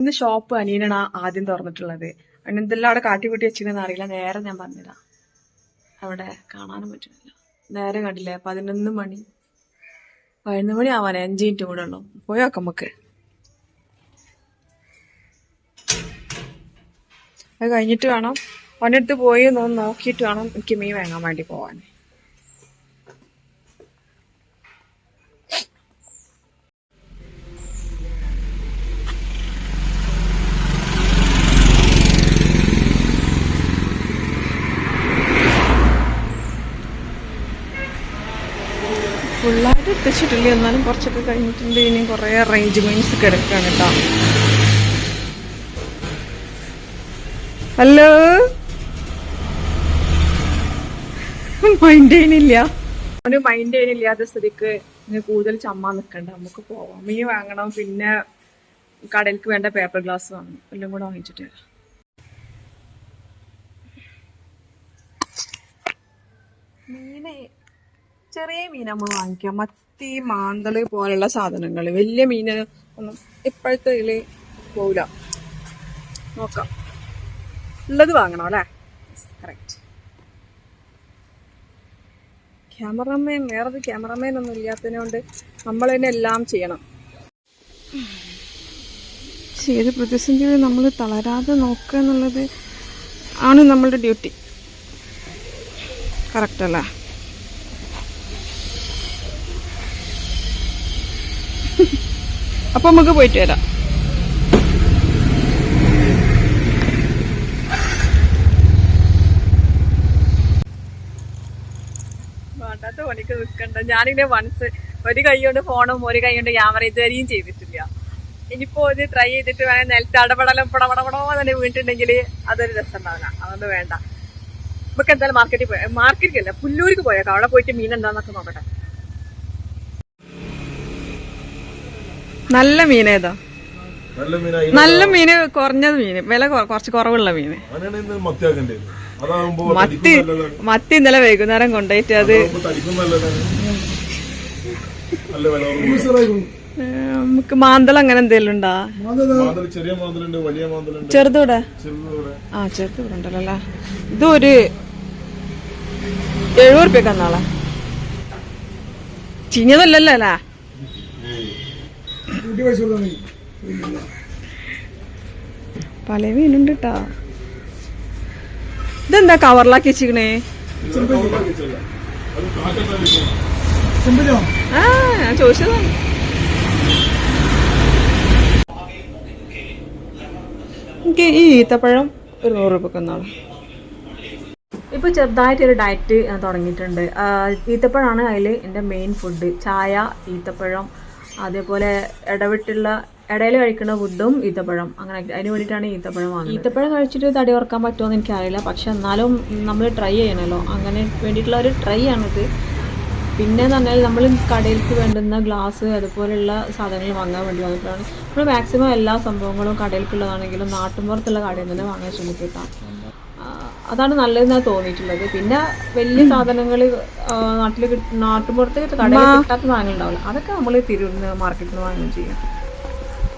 ഇന്ന് ഷോപ്പ് അനിയനാണ് ആദ്യം തുറന്നിട്ടുള്ളത്. അവൻ എന്തെല്ലാം അവിടെ കാട്ടിക്കൂട്ടി വെച്ചിരുന്നെന്ന് അറിയില്ല. നേരെ ഞാൻ വന്നില്ല അവിടെ കാണാനും പറ്റുന്നില്ല. നേരെ കണ്ടില്ലേ? പതിനൊന്ന് മണി. പതിനൊന്ന് മണി ആവാൻ അഞ്ച് മിനിറ്റ് കൂടെ ഉള്ളു. പോയോക്കാം നമുക്ക്. അത് കഴിഞ്ഞിട്ട് വേണം. അവന്റെ അടുത്ത് പോയി നോക്കിയിട്ട് വേണം എനിക്ക് മീൻ വാങ്ങാൻ വേണ്ടി പോവാൻ. ഫുള്ളായിട്ട് എത്തിച്ചിട്ടില്ല എന്നാലും കുറച്ചൊക്കെ കഴിഞ്ഞിട്ടുണ്ട്. ഇനി കുറേ അറേഞ്ച്മെന്റ്സ് കിടക്കാണ് കേട്ടോ. ഹലോ മൈൻഡ് ചെയ്യണില്ല. അവന് മൈൻഡ് സ്ഥിതിക്ക് കൂടുതൽ ചമ്മാ നിൽക്കണ്ട നമുക്ക് പോവാം. മീൻ വാങ്ങണം. പിന്നെ കടയിലേക്ക് വേണ്ട പേപ്പർ ഗ്ലാസ് വാങ്ങണം. എല്ലാം കൂടെ വാങ്ങിച്ചിട്ട് വരാം. മീനെ ചെറിയ മീൻ നമ്മൾ വാങ്ങിക്കാം. മത്തി മാന്തൾ പോലുള്ള സാധനങ്ങൾ. വലിയ മീൻ ഒന്നും ഇപ്പോഴത്തെ ഇതിൽ പോവില്ല. നോക്കാം. ഉള്ളത് വാങ്ങണം അല്ലേ? കറക്റ്റ് ക്യാമറമാൻ വേറെ ക്യാമറമാൻ ഒന്നും ഇല്ലാത്തതിനോണ്ട് നമ്മൾ തന്നെ എല്ലാം ചെയ്യണം. ഏത് പ്രതിസന്ധിയിൽ നമ്മൾ തളരാതെ നോക്കുക എന്നുള്ളത് ആണ് നമ്മളുടെ ഡ്യൂട്ടി കറക്റ്റ് അപ്പൊ നമുക്ക് പോയിട്ട് വരാം. വേണ്ടാത്ത പണിക്ക് നിൽക്കണ്ട. ഞാനിങ്ങനെ മനസ്സ് ഒരു കൈ കൊണ്ട് ഫോണും ഒരു കൈ കൊണ്ട് ക്യാമറ ഇതുവരെയും ചെയ്തിട്ടില്ല. ഇനിയിപ്പോ ഇത് ട്രൈ ചെയ്തിട്ട് വേണം നിലത്ത് അടപടലം തന്നെ വീണിട്ടുണ്ടെങ്കിൽ അതൊരു രസം ഉണ്ടാവില്ല. അതുകൊണ്ട് വേണ്ട. നമുക്ക് എന്തായാലും മാർക്കറ്റിൽ പോയ മാർക്കറ്റിൽ അല്ല പുല്ലൂർക്ക് പോയേക്കാം. അവിടെ പോയിട്ട് മീൻ എന്താന്നൊക്കെ നോക്കട്ടെ. നല്ല മീൻ ഏതാ നല്ല മീന് കുറഞ്ഞത് മീന്. വില കുറച്ച് കുറവുള്ള മീന്. മത്തി മത്തി ഇന്നലെ വൈകുന്നേരം കൊണ്ടുപോയിട്ട് അത് നമുക്ക് മാന്തൽ അങ്ങനെ എന്തെങ്കിലും ഉണ്ടാ? ചെറുതൂടെ? ആ ചെറുതൂടെ ഉണ്ടല്ലോ അല്ലേ ഇത് ഒരു എഴുപത് റുപ്യക്ക് എന്നാളെ ചിഞ്ഞതല്ലല്ലോ അല്ലേ? പല മീനുണ്ട് കേട്ടാ ഇതെന്താ കവറിലാക്കി വെച്ചിക്കണേ ആ ഞാൻ ചോദിച്ചതാണ് എനിക്ക് ഈ ഈത്തപ്പഴം ഒരു നൂറ് രൂപ ഒന്നാണ് ചെറുതായിട്ട് ഒരു ഡയറ്റ് തുടങ്ങിയിട്ടുണ്ട്. ഈത്തപ്പഴമാണ് അതിൽ എന്റെ മെയിൻ ഫുഡ് ചായ ഈത്തപ്പഴം അതേപോലെ ഇടവിട്ടുള്ള ഇടയിൽ കഴിക്കുന്ന ഫുഡും ഈത്തപ്പഴം. അങ്ങനെ അതിന് വേണ്ടിയിട്ടാണ് ഈത്തപ്പഴം വാങ്ങുന്നത്. ഈത്തപ്പഴം കഴിച്ചിട്ട് തടി ഉറക്കാൻ പറ്റുമോ എനിക്കറിയില്ല. പക്ഷെ എന്നാലും നമ്മൾ ട്രൈ ചെയ്യണമല്ലോ അങ്ങനെ വേണ്ടിയിട്ടുള്ള ഒരു ട്രൈ ആണിത്. പിന്നെ എന്ന് പറഞ്ഞാൽ നമ്മൾ കടയിലേക്ക് വേണ്ടുന്ന ഗ്ലാസ് അതുപോലെയുള്ള സാധനങ്ങൾ വാങ്ങാൻ വേണ്ടി വന്നിട്ടാണ് നമ്മൾ മാക്സിമം എല്ലാ സംഭവങ്ങളും കടയിലേക്കുള്ളതാണെങ്കിലും നാട്ടുമ്പുറത്തുള്ള കടയിൽ നിന്ന് വാങ്ങാൻ ശ്രമിക്കുക അതാണ് നല്ലതെന്നാണ് തോന്നിയിട്ടുള്ളത്. പിന്നെ വലിയ സാധനങ്ങൾ നാട്ടിൽ നാട്ടുമ്പുറത്ത് കടയിൽ കിട്ടാത്ത സാധനങ്ങൾ ഉണ്ടാവില്ല. അതൊക്കെ നമ്മൾ തിരുവനന്തപുരം മാർക്കറ്റിൽ നിന്ന് വാങ്ങുകയും ചെയ്യാം.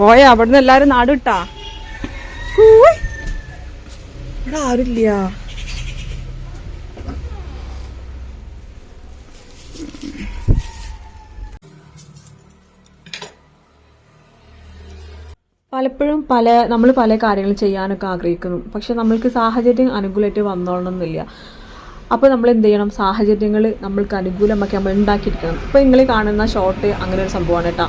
പോയ അവിടുന്ന് എല്ലാവരും നാട് ഇവിടെ ആരുമില്ല. പലപ്പോഴും പല നമ്മൾ പല കാര്യങ്ങൾ ചെയ്യാനൊക്കെ ആഗ്രഹിക്കുന്നു. പക്ഷെ നമ്മൾക്ക് സാഹചര്യം അനുകൂലമായിട്ട് വന്നോളണമെന്നില്ല. അപ്പോൾ നമ്മൾ എന്ത് ചെയ്യണം? സാഹചര്യങ്ങൾ നമ്മൾക്ക് അനുകൂലമാക്കി നമ്മൾ ഉണ്ടാക്കിയിരിക്കണം ഇപ്പോൾ നിങ്ങൾ കാണുന്ന ഷോട്ട് അങ്ങനെ ഒരു സംഭവമാണ് കേട്ടോ.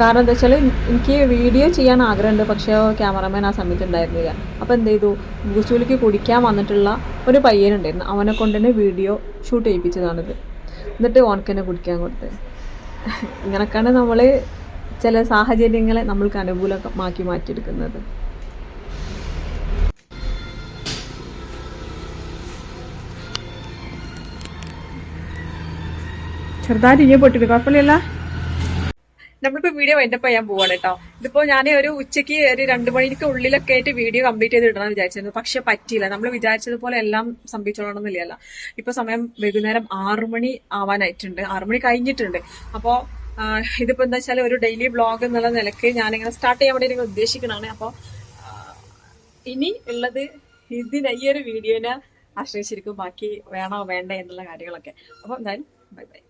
കാരണം എന്താ വെച്ചാൽ എനിക്ക് വീഡിയോ ചെയ്യാൻ ആഗ്രഹമുണ്ട് പക്ഷേ ക്യാമറമാൻ ആ സമയത്ത് ഉണ്ടായിരുന്നില്ല. അപ്പോൾ എന്ത് ചെയ്തു? ഗുസൂലിക്ക് കുടിക്കാൻ വന്നിട്ടുള്ള ഒരു പയ്യനുണ്ടായിരുന്നു. അവനെ കൊണ്ട് തന്നെ വീഡിയോ ഷൂട്ട് ചെയ്യിപ്പിച്ചതാണിത്. എന്നിട്ട് ഓനക്ക് കുടിക്കാൻ കൊടുത്ത് ഇങ്ങനെയൊക്കെയാണ് നമ്മൾ ചില സാഹചര്യങ്ങളെ നമ്മൾക്ക് അനുകൂലമാക്കി മാറ്റിയെടുക്കുന്നത്. ചെറുതായിട്ട് ഇങ്ങനെ പൊട്ടിട്ട് കുഴപ്പമില്ല നമ്മളിപ്പോ വീഡിയോ വൈൻഡപ്പ് ചെയ്യാൻ പോവാണ് കേട്ടോ. ഇതിപ്പോ ഞാൻ ഒരു ഉച്ചയ്ക്ക് ഒരു രണ്ടു മണിക്ക് ഉള്ളിലൊക്കെ ആയിട്ട് വീഡിയോ കംപ്ലീറ്റ് ചെയ്ത് ഇടണം വിചാരിച്ചിരുന്നു. പക്ഷെ പറ്റിയില്ല. നമ്മൾ വിചാരിച്ചതുപോലെ എല്ലാം സംഭവിച്ചോളണമെന്നില്ലല്ലോ ഇപ്പൊ സമയം വൈകുന്നേരം ആറു മണി ആവാനായിട്ടുണ്ട്. ആറു മണി കഴിഞ്ഞിട്ടുണ്ട്. അപ്പോ ഇതിപ്പോ എന്താ വെച്ചാൽ ഒരു ഡെയിലി ബ്ലോഗ് എന്നുള്ള നിലയ്ക്ക് ഞാനിങ്ങനെ സ്റ്റാർട്ട് ചെയ്യാൻ വേണ്ടി ഉദ്ദേശിക്കണാണ് ഉദ്ദേശിക്കണതാണ് അപ്പോൾ ഇനി ഉള്ളത് ഇതിന് ഈ ഒരു വീഡിയോനെ ആശ്രയിച്ചിരിക്കും. ബാക്കി വേണോ വേണ്ട എന്നുള്ള കാര്യങ്ങളൊക്കെ. അപ്പോൾ എന്തായാലും ബൈ ബൈ